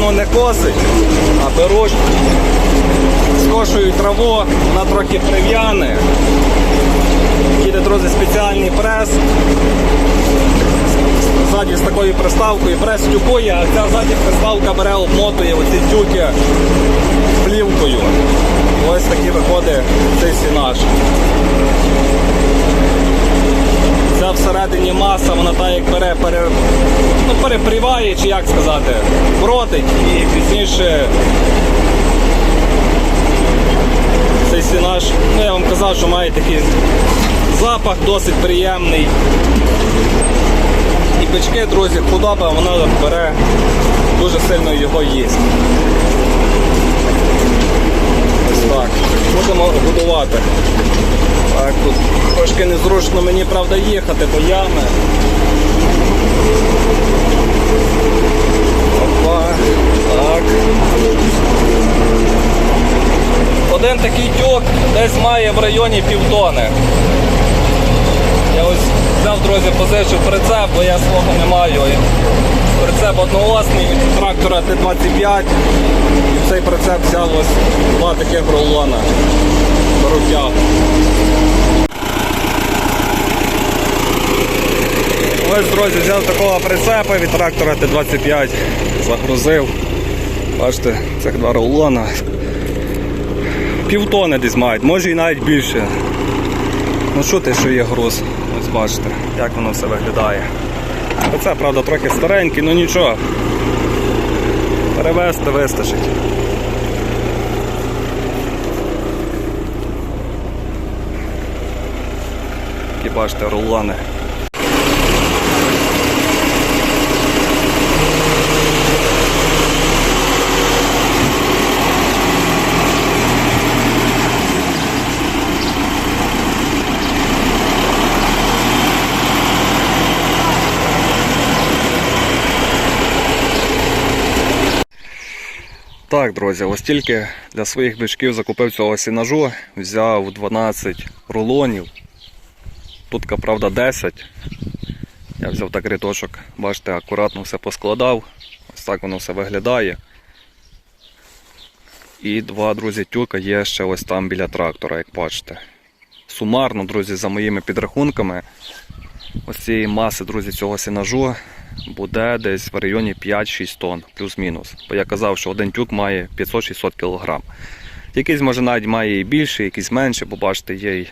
сіно не косить, а беруть, скошують траву, вона трохи прив'яне. Їде, друзі, спеціальний прес. Ззаді з такою приставкою прес тюкує, а ця ззаді приставка бере, обмотує оці тюки плівкою. Ось такий виходить цей сінаж. Ця всередині маса, вона так як бере, пере, ну, перепріває, чи як сказати, бродить і пізніше цей сінаж, ну я вам казав, що має такий запах досить приємний. І бички, друзі, худоба, вона бере дуже сильно його їсть. Ось так. Будемо годувати. Так, тут трошки незручно мені, правда, їхати, бо ями. Опа, так. Один такий тюк десь має в районі півтони. Я ось взяв, друзі, позичив прицеп, бо я свого не маю. І Прицеп одноосний від трактора Т-25. І цей прицеп взяв ось два таких рулона. Беру. Ось, друзі, взяв такого прицепа від трактора Т-25, загрузив. Бачите, цих два рулона. Півтони десь мають, може і навіть більше. Ну що те, що є груз? Бачите, як воно все виглядає. Оце, правда, трохи старенький, але нічого. Перевезти вистачить. Такі бачите, рулони. Так, друзі, ось тільки для своїх бичків закупив цього сінажу, взяв 12 рулонів. Тут, правда, 10. Я взяв так рядочок, бачите, акуратно все поскладав. Ось так воно все виглядає. І два, друзі, тюка є ще ось там біля трактора, як бачите. Сумарно, друзі, за моїми підрахунками, ось цієї маси, друзі, цього сінажу буде десь в районі 5-6 тонн, плюс-мінус. Бо я казав, що один тюк має 500-600 кг. Якийсь може навіть має і більше, якийсь менше, бо бачите, є й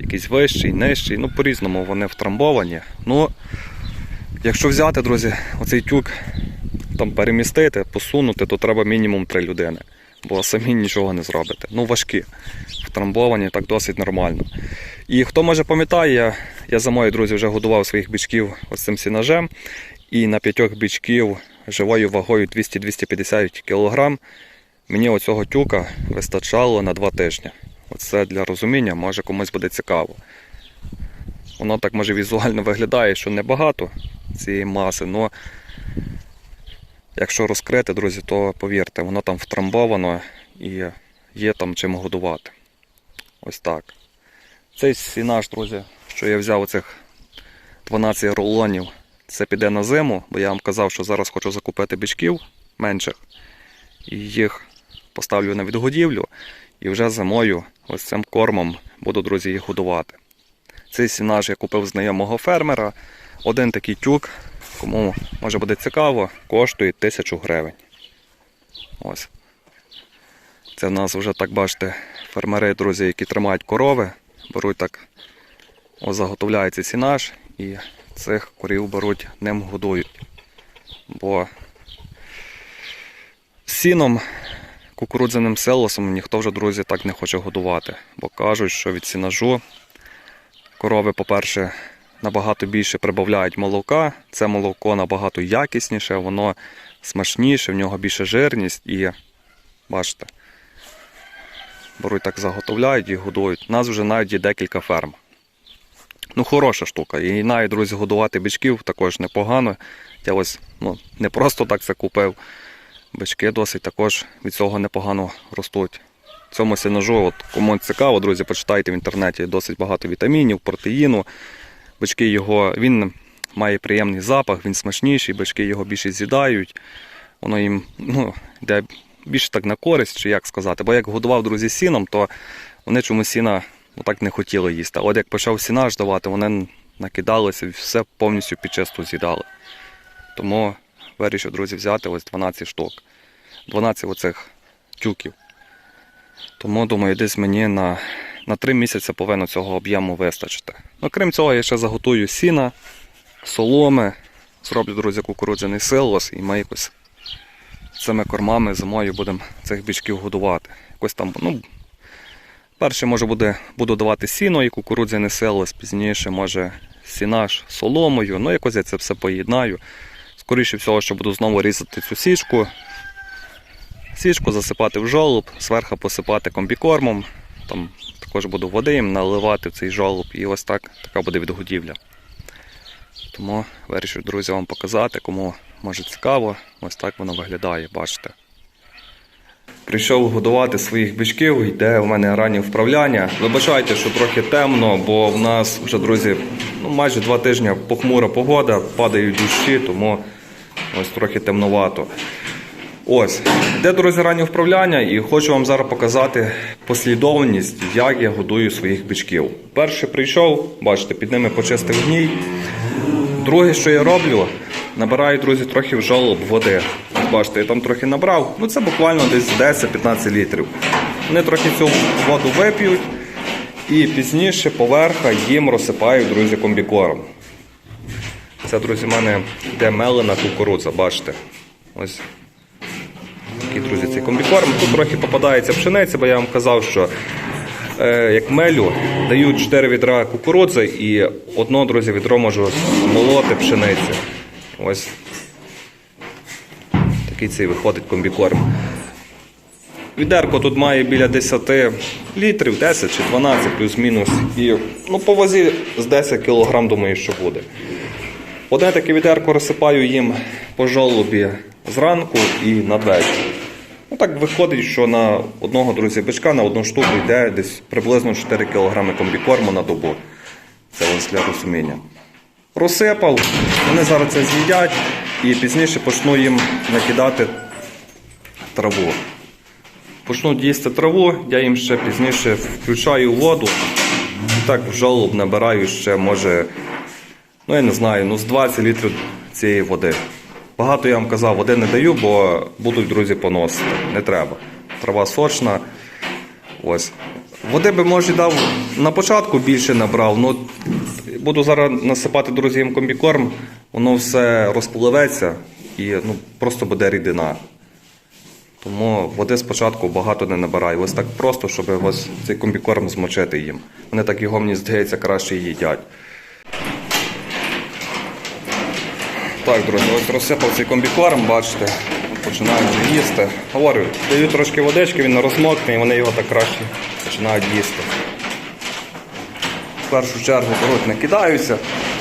якийсь вищий, нижчий. Ну, по-різному вони втрамбовані. Ну, якщо взяти, друзі, оцей тюк там перемістити, посунути, то треба мінімум 3 людини. Бо самі нічого не зробите. Ну, важкі. Втрамбовані так досить нормально. І хто може пам'ятає, я, за мої друзі вже годував своїх бичків ось цим сінажем. І на п'ятьох бичків живою вагою 200-250 кг мені оцього тюка вистачало на 2 тижні. Оце для розуміння, може комусь буде цікаво. Воно так може візуально виглядає, що небагато цієї маси, але якщо розкрити, друзі, то повірте, воно там втрамбовано і є там чим годувати. Ось так. Цей сінаж, друзі, що я взяв оцих 12 рулонів, це піде на зиму, бо я вам казав, що зараз хочу закупити бичків менших. І їх поставлю на відгодівлю. І вже зимою ось цим кормом буду, друзі, їх годувати. Цей сінаж я купив знайомого фермера. Один такий тюк, кому може буде цікаво, коштує 1000 гривень. Ось. Це в нас вже так бачите, фермери, друзі, які тримають корови, беруть так, ось заготовляється сінаж і цих корів беруть, ним годують. Бо сіном, кукурудзяним селосом ніхто вже, друзі, так не хоче годувати. Бо кажуть, що від сінажу корови, по-перше, набагато більше прибавляють молока. Це молоко набагато якісніше, воно смачніше, в нього більше жирність і бачите, беруть так заготовляють і годують. У нас вже навіть є декілька ферм. Ну, хороша штука. І навіть, друзі, годувати бичків також непогано. Я ось ну, не просто так це купив. Бички досить також від цього непогано ростуть. Цьому сінажу, от кому цікаво, друзі, почитайте в інтернеті досить багато вітамінів, протеїну. Бички його, він має приємний запах, він смачніший, бички його більше з'їдають. Воно їм ну, йде більше так на користь, чи як сказати. Бо як годував друзі сіном, то вони чомусь сіна ну, так не хотіли їсти. От як почав сінаж давати, вони накидалися і все повністю під чисту з'їдали. Тому вирішив, друзі, взяти ось 12 штук. 12 оцих тюків. Тому думаю, десь мені на, на 3 місяці повинно цього об'єму вистачити. Ну, крім цього, я ще заготую сіна, соломи, зроблю, друзі, кукурудзяний силос і ми якось цими кормами зимою будемо цих бичків годувати. Якось там, ну, перше, може, буде, буду давати сіно і кукурудзяний силос, пізніше, може, сінаш соломою, ну якось я це все поєднаю. Скоріше всього, що буду знову різати цю сішку, Сішку засипати в жолоб, зверху посипати комбікормом. Там також буду води їм наливати в цей жолоб і ось так така буде відгодівля. Тому вирішив, друзі, вам показати, кому може цікаво, ось так воно виглядає, бачите. Прийшов годувати своїх бичків, йде у мене раннє вправляння. Вибачайте, що трохи темно, бо в нас вже, друзі, ну, майже два тижні похмура погода, падають дощі, тому ось трохи темновато. Ось, де друзі раннє вправляння, і хочу вам зараз показати послідовність, як я годую своїх бичків. Перший прийшов, бачите, під ними почистив гній. Друге, що я роблю, набираю, друзі, трохи в жолоб води. Бачите, я там трохи набрав. Ну це буквально десь 10-15 літрів. Вони трохи цю воду вип'ють і пізніше поверха їм розсипаю, друзі, комбікорм. Це, друзі, в мене йде мелена кукурудза, бачите. Ось такий, друзі, цей комбікорм. Тут трохи попадається пшениця, бо я вам казав, що е, як мелю дають 4 відра кукурудзи і одно, друзі, відро можу молоти пшениці. Ось такий цей виходить комбікорм. Відерко тут має біля 10 літрів, 10 чи 12 плюс-мінус. І ну, по вазі з 10 кг, думаю, що буде. Одне таке відерко розсипаю їм по жолобі зранку і надвечір. Так виходить, що на одного друзі бичка на одну штуку йде десь приблизно 4 кг комбікорму на добу. Це ось для розуміння. Розсипав, вони зараз це з'їдять і пізніше почну їм накидати траву. Почнуть їсти траву, я їм ще пізніше включаю воду. І так в жолоб набираю ще, може, ну я не знаю, ну з 20 літрів цієї води. Багато я вам казав, води не даю, бо будуть друзі поносити. Не треба. Трава сочна. Ось. Води би, може, дав на початку більше набрав. Ну, буду зараз насипати друзі комбікорм, воно все розпливеться і ну, просто буде рідина. Тому води спочатку багато не набираю. Ось так просто, щоб ось цей комбікорм змочити їм. Вони так його, мені здається, краще їдять. Так, друзі, ось розсипав цей комбікорм, бачите, починають їсти. Говорю, даю трошки водички, він розмокне і вони його так краще починають їсти. В першу чергу беруть, не кидаються.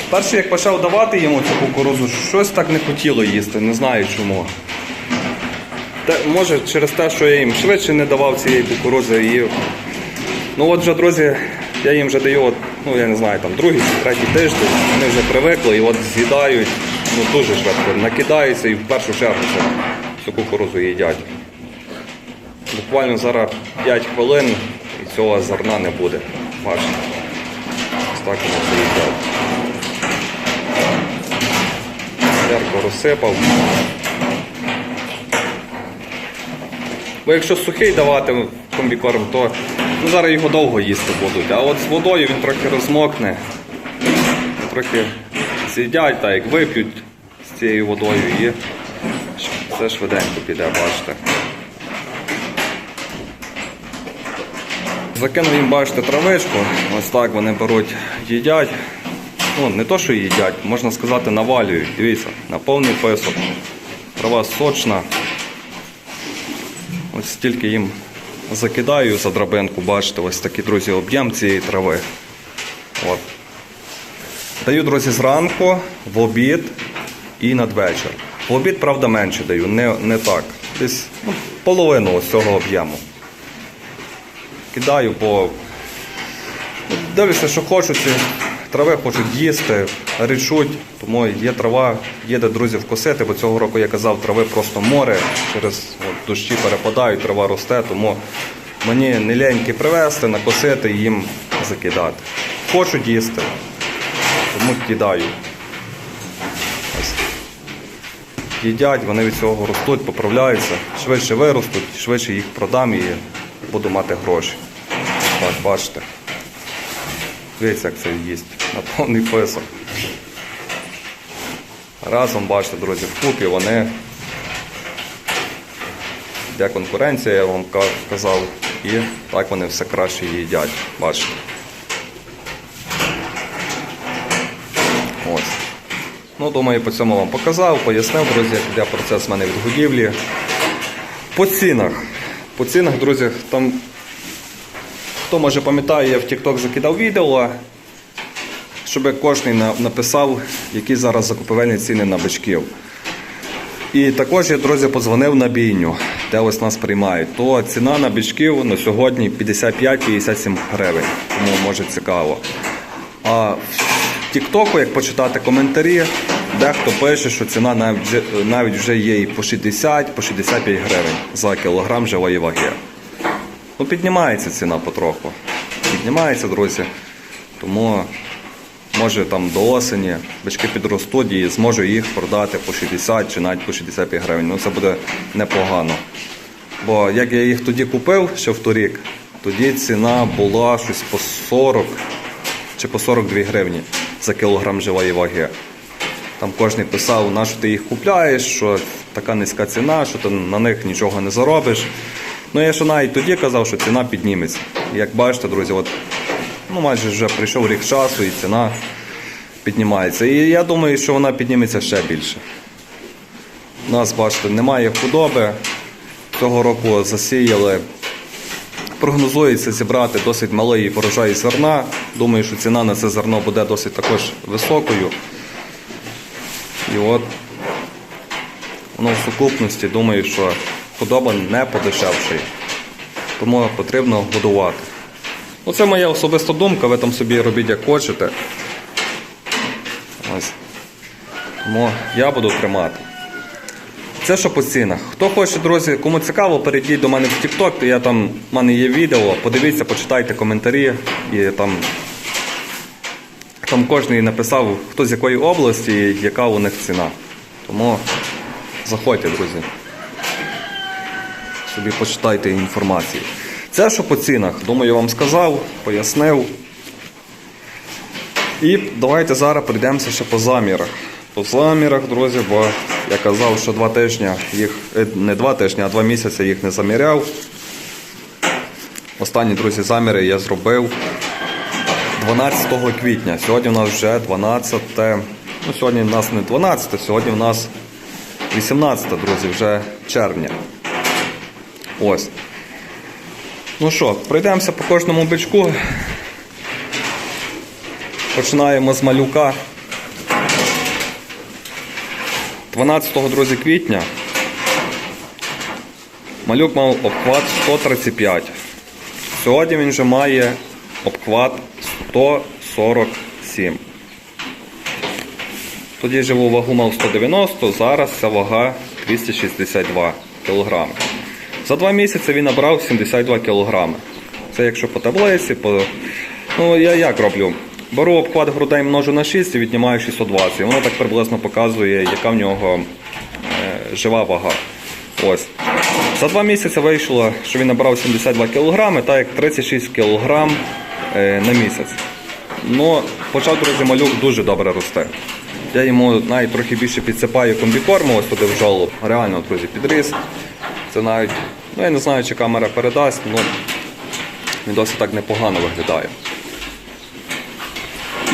Перший, як почав давати йому цю кукурузу, щось так не хотіло їсти, не знаю чому. Те, може через те, що я їм швидше не давав цієї кукурузи. І... Ну от вже, друзі, я їм вже даю, от, ну я не знаю, там другий, третій тиждень, вони вже привикли і от з'їдають ну, дуже швидко, накидаються і в першу чергу цю кукурузу їдять. Буквально зараз 5 хвилин і цього зерна не буде. Бачите. Ось так воно це їдять. Ярко розсипав. Бо якщо сухий давати комбікорм, то ну, зараз його довго їсти будуть. А от з водою він трохи розмокне, трохи з'їдять, так як вип'ють з цією водою і все швиденько піде, бачите. Закинув їм, бачите, травичку, ось так вони беруть, їдять. Ну, не то, що їдять, можна сказати, навалюють. Дивіться, на повний писок. Трава сочна. Ось стільки їм закидаю за драбинку, бачите, ось такий, друзі, об'єм цієї трави. Даю, друзі, зранку, в обід і надвечір. В обід, правда, менше даю, не, не так. Десь ну, половину ось цього об'єму. Кидаю, бо ну, дивлюся, що хочуть, трави хочуть їсти, речуть, тому є трава, є де друзі вкосити, бо цього року я казав, трави просто море, через от, дощі перепадають, трава росте, тому мені не ляньки привезти, накосити і їм закидати. Хочуть їсти, тому кидаю. Ось. Їдять, вони від цього ростуть, поправляються, швидше виростуть, швидше їх продам і буду мати гроші. Так, бачите. Дивіться, як це їсть. На повний писок. Разом, бачите, друзі, вкупі вони. Де конкуренція, я вам казав, і так вони все краще їдять. Бачите. Ось. Ну, думаю, по цьому вам показав, пояснив, друзі, йде процес в мене відгодівлі. По цінах. По цінах, друзі, там Хто може пам'ятає, я в TikTok закидав відео, щоб кожен написав, які зараз закупівельні ціни на бичків. І також я, друзі, подзвонив на бійню, де ось нас приймають. То ціна на бичків на сьогодні 55-57 гривень. Тому може цікаво. А TikTok, як почитати коментарі, дехто пише, що ціна навіть вже, навіть вже є і по 60, по 65 гривень за кілограм живої ваги. Ну, піднімається ціна потроху. Піднімається, друзі. Тому може там до осені бички підростуть і зможу їх продати по 60 чи навіть по 65 гривень. Ну це буде непогано. Бо як я їх тоді купив ще в торік, тоді ціна була щось по 40 чи по 42 гривні за кілограм живої ваги. Там кожен писав, на що ти їх купляєш, що така низька ціна, що ти на них нічого не заробиш. Ну я ще навіть тоді казав, що ціна підніметься. Як бачите, друзі, от, ну майже вже прийшов рік часу і ціна піднімається. І я думаю, що вона підніметься ще більше. У нас, бачите, немає худоби. Цього року засіяли. Прогнозується зібрати досить малий урожай зерна. Думаю, що ціна на це зерно буде досить також високою. І от воно в сукупності думаю, що худоба не подешевшає. Тому потрібно годувати. Ну, це моя особиста думка, ви там собі робіть як хочете. Ось. Тому я буду тримати. Це що по цінах. Хто хоче, друзі, кому цікаво, перейдіть до мене в TikTok, я там, в мене є відео, подивіться, почитайте коментарі і там там кожен написав, хто з якої області і яка у них ціна. Тому заходьте, друзі. Собі почитайте інформацію. Це що по цінах, думаю, я вам сказав, пояснив. І давайте зараз прийдемося ще по замірах. По замірах, друзі, бо я казав, що два тижні їх, е, не два тижні, а два місяці їх не заміряв. Останні, друзі, заміри я зробив 12 квітня. Сьогодні у нас вже 12. Ну, сьогодні у нас не 12, сьогодні у нас 18, друзі, вже червня. Ось. Ну що, пройдемося по кожному бичку. Починаємо з малюка. 12 друзі, квітня. Малюк мав обхват 135. Сьогодні він вже має обхват 147. Тоді живу вагу мав 190, зараз ця вага 262 кг. За два місяці він набрав 72 кг. Це якщо по таблиці, по... ну я як роблю? Беру обхват грудей множу на 6 і віднімаю 620. Воно так приблизно показує, яка в нього е, жива вага. Ось. За два місяці вийшло, що він набрав 72 кг, так як 36 кг е, на місяць. Ну, почав, друзі, малюк дуже добре росте. Я йому навіть трохи більше підсипаю комбікорму ось туди в жолоб. Реально, друзі, підріс. Це навіть, ну я не знаю, чи камера передасть, але він досить так непогано виглядає.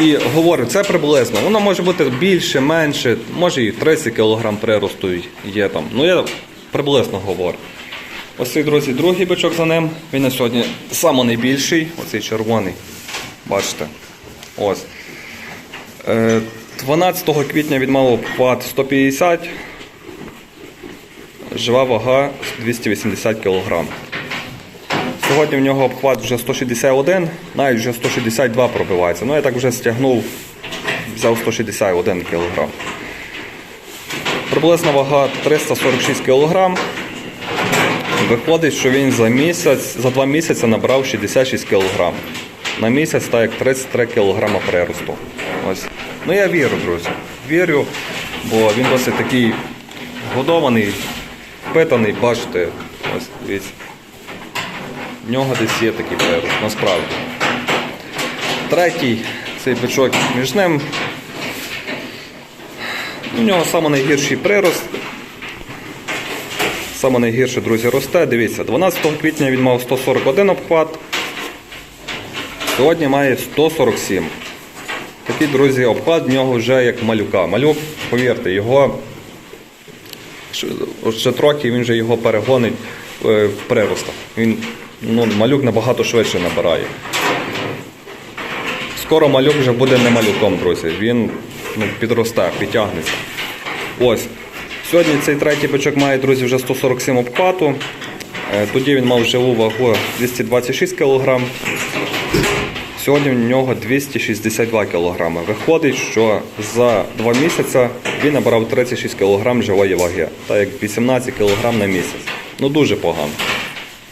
І говорю, це приблизно. Воно може бути більше, менше, може і 30 кг приросту є там. Ну я приблизно говорю. Ось цей, друзі, другий бичок за ним. Він на сьогодні самий найбільший, оцей червоний. Бачите. Ось. Е, 12 квітня він мав обхват 150, жива вага 280 кг. Сьогодні в нього обхват вже 161, навіть вже 162 пробивається. Ну я так вже стягнув, взяв 161 кг. Приблизна вага 346 кг. Виходить, що він за місяць, за два місяці набрав 66 кг. На місяць так як 33 кг приросту. Ось. Ну я вірю, друзі. Вірю, бо він досить такий годований, питаний, бачите, ось дивіться. В нього десь є такий прирост, насправді. Третій цей бичок між ним. У нього найгірший прирост. Саме найгірше, друзі, росте. Дивіться, 12 квітня він мав 141 обхват. Сьогодні має 147. Такий, друзі, обхват в нього вже як малюка. Малюк, повірте, його ще- трохи він вже його перегонить е, в приростах. Він, ну, малюк набагато швидше набирає. Скоро малюк вже буде не малюком, друзі. Він ну, підросте, підтягнеться. Ось. Сьогодні цей третій бичок має, друзі, вже 147 обхвату. Е, Тоді він мав живу вагу 226 кг. Сьогодні в нього 262 кг. Виходить, що за два місяці він набрав 36 кг живої ваги, так як 18 кг на місяць. Ну дуже погано.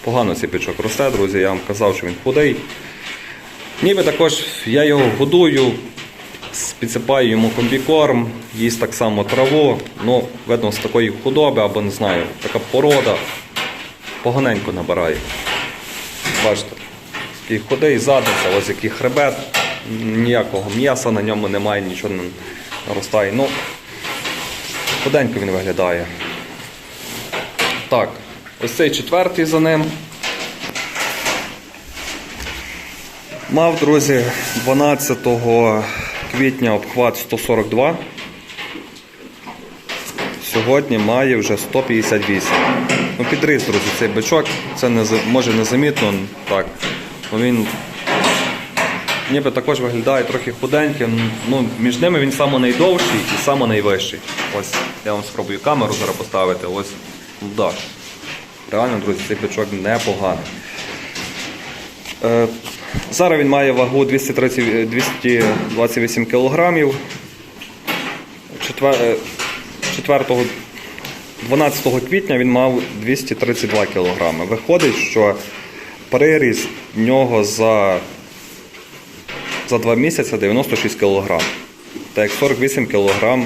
Погано цей бичок росте, друзі. Я вам казав, що він худий. Ніби також я його годую, підсипаю йому комбікорм, їсть так само траву. Ну, видно, з такої худоби або не знаю, така порода поганенько набирає. Бачите, який худий задниця, ось який хребет, ніякого м'яса на ньому немає, нічого не наростає. Ну, худенько він виглядає. Так, ось цей четвертий за ним. Мав, друзі, 12 квітня обхват 142. Сьогодні має вже 158. Ну, підріс, друзі, цей бичок. Це не, може незамітно, так. Ну, він ніби також виглядає трохи худеньким. Ну, між ними він найдовший і найвищий. Ось, я вам спробую камеру зараз поставити. Ось, да. Реально, друзі, цей бичок непоганий. Е, Зараз він має вагу 230, 228 кг. 4, 12 квітня він мав 232 кг. Виходить, що приріст в нього за, за 2 місяці 96 кг. Так як 48 кг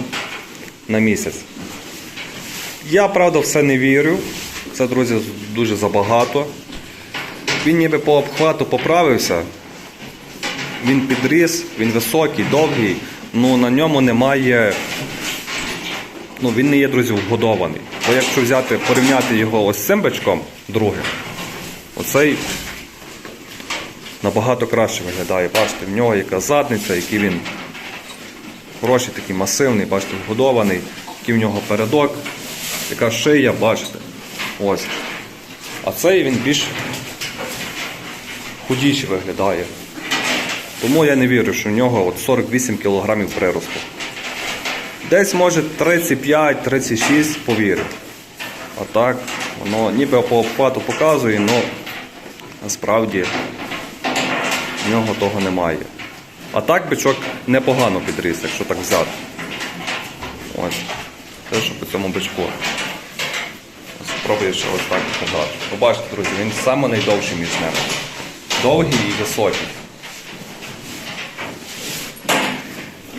на місяць. Я, правда, все не вірю. Це, друзі, дуже забагато. Він ніби по обхвату поправився. Він підріс, він високий, довгий, ну на ньому немає. Ну, він не є, друзі, вгодований. Бо якщо взяти, порівняти його ось з цим бичком, другим, оцей набагато краще виглядає. Бачите, в нього яка задниця, який він хороший, такий масивний, бачите, вгодований, який в нього передок, яка шия, бачите. Ось. А цей він більш худіший виглядає. Тому я не вірю, що в нього от 48 кг приросту. Десь може 35-36 повірю. А так, воно ніби по обхвату показує, але насправді в нього того немає. А так бичок непогано підріс, якщо так взяти. Ось. Те, що по цьому бичку. Спробую ще ось так показати. Побачите, друзі, він найдовший між ними. Довгий і високий.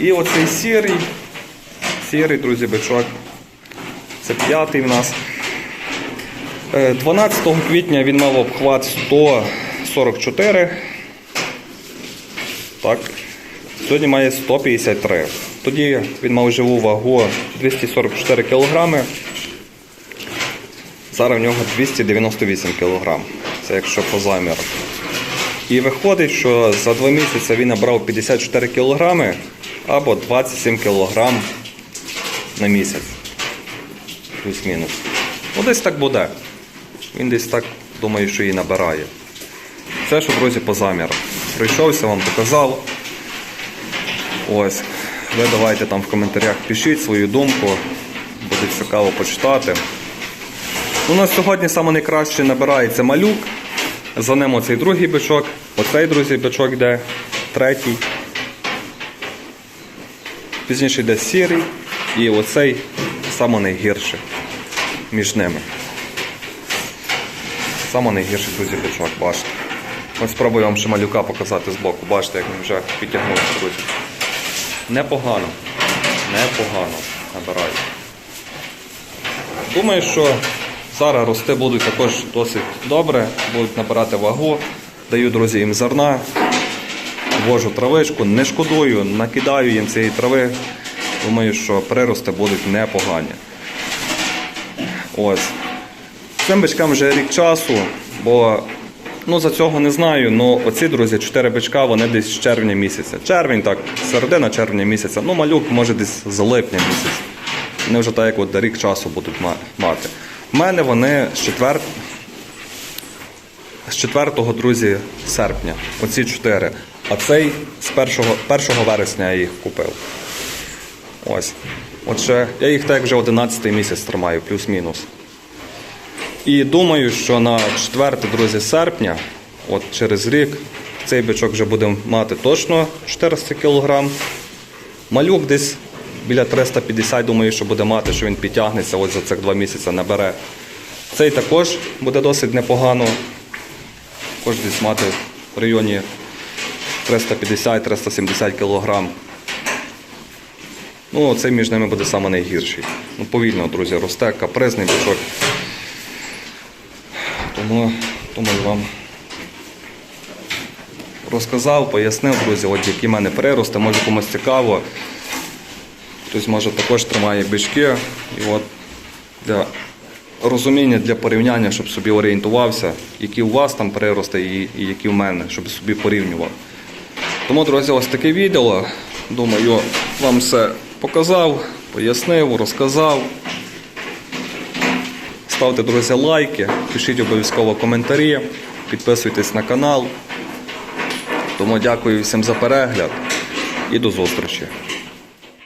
І оцей сірий, сірий, друзі, бичок. Це п'ятий в нас. Е, 12 квітня він мав обхват 144. Так. Сьогодні має 153. Тоді він мав живу вагу 244 кг. Зараз в нього 298 кг. Це якщо по заміру. І виходить, що за два місяці він набрав 54 кг або 27 кг на місяць. Плюс-мінус. Ну, десь так буде. Він десь так, думаю, що і набирає. Це що, друзі, по замірах. Прийшовся, вам показав. Ось. Ви давайте там в коментарях пишіть свою думку. Буде цікаво почитати. У нас сьогодні найкраще набирається малюк. За ним оцей другий бичок. Оцей, друзі, бичок йде. Третій. Пізніше йде сірий. І оцей саме найгірший між ними. Саме найгірший, друзі, бичок, бачите. Ось спробую вам ще малюка показати збоку. Бачите, як він вже підтягнувся, друзі. Непогано. Непогано набирає. Думаю, що зараз рости будуть також досить добре, будуть набирати вагу. Даю, друзі, їм зерна, ввожу травичку, не шкодую, накидаю їм цієї трави. Думаю, що прирости будуть непогані. Ось. Цим бичкам вже рік часу, бо ну, за цього не знаю. Ну оці, друзі, чотири бичка, вони десь з червня місяця. Червень, так, середина червня місяця. Ну, малюк може десь з липня місяця. Вони вже так як от рік часу будуть мати. У мене вони з 4, з 4 друзі, серпня. Оці чотири. А цей з 1, 1 вересня я їх купив. Ось. Отже, я їх так вже 11 місяць тримаю, плюс-мінус. І думаю, що на 4, друзі, серпня, от через рік, цей бичок вже буде мати точно 400 кг. Малюк десь біля 350, думаю, що буде мати, що він підтягнеться ось за цих два місяці набере. Цей також буде досить непогано. Також десь мати в районі 350-370 кг. Ну, цей між ними буде саме найгірший. Ну, повільно, друзі, росте, капризний бичок. Тому, думаю, вам розказав, пояснив, друзі, от які в мене прирости, може комусь цікаво. Хтось може також тримає бички. І от для розуміння, для порівняння, щоб собі орієнтувався, які у вас там прирости і, які в мене, щоб собі порівнював. Тому, друзі, ось таке відео. Думаю, вам все показав, пояснив, розказав. Ставте, друзі, лайки, пишіть обов'язково коментарі, підписуйтесь на канал. Тому дякую всім за перегляд і до зустрічі.